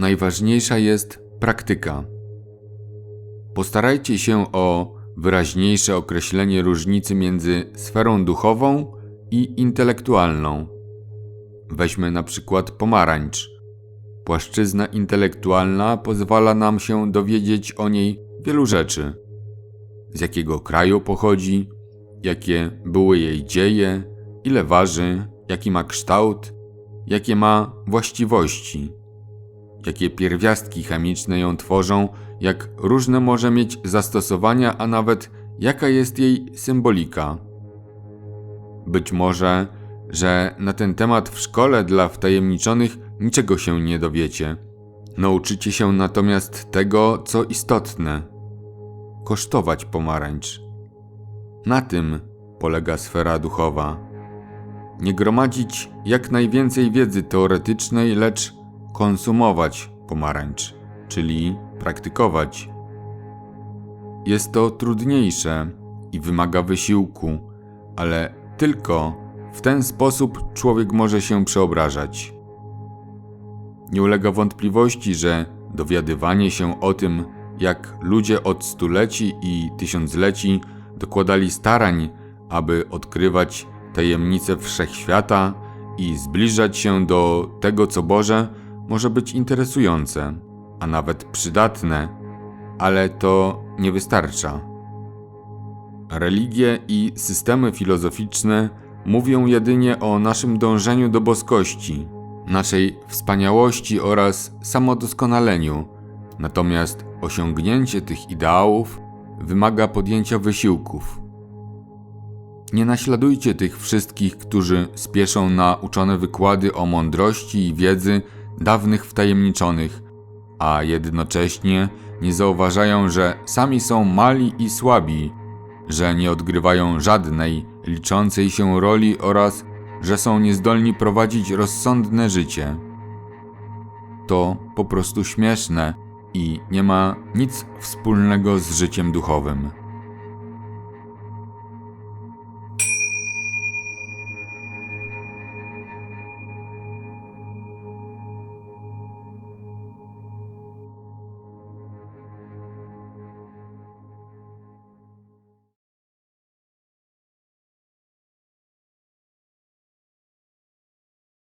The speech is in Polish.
najważniejsza jest praktyka. Postarajcie się o wyraźniejsze określenie różnicy między sferą duchową i intelektualną. Weźmy na przykład pomarańcz. Płaszczyzna intelektualna pozwala nam się dowiedzieć o niej wielu rzeczy. Z jakiego kraju pochodzi, jakie były jej dzieje, ile waży, jaki ma kształt, jakie ma właściwości, jakie pierwiastki chemiczne ją tworzą, jak różne może mieć zastosowania, a nawet jaka jest jej symbolika. Być może, że na ten temat w szkole dla wtajemniczonych niczego się nie dowiecie. Nauczycie się natomiast tego, co istotne kosztować pomarańcz. Na tym polega sfera duchowa. Nie gromadzić jak najwięcej wiedzy teoretycznej, lecz konsumować pomarańcz, czyli praktykować. Jest to trudniejsze i wymaga wysiłku, ale tylko w ten sposób człowiek może się przeobrażać. Nie ulega wątpliwości, że dowiadywanie się o tym, jak ludzie od stuleci i tysiącleci dokładali starań, aby odkrywać tajemnice wszechświata i zbliżać się do tego, co Boże, może być interesujące, a nawet przydatne, ale to nie wystarcza. Religie i systemy filozoficzne mówią jedynie o naszym dążeniu do boskości, naszej wspaniałości oraz samodoskonaleniu, natomiast osiągnięcie tych ideałów wymaga podjęcia wysiłków. Nie naśladujcie tych wszystkich, którzy spieszą na uczone wykłady o mądrości i wiedzy dawnych wtajemniczonych, a jednocześnie nie zauważają, że sami są mali i słabi, że nie odgrywają żadnej liczącej się roli oraz że są niezdolni prowadzić rozsądne życie. To po prostu śmieszne i nie ma nic wspólnego z życiem duchowym.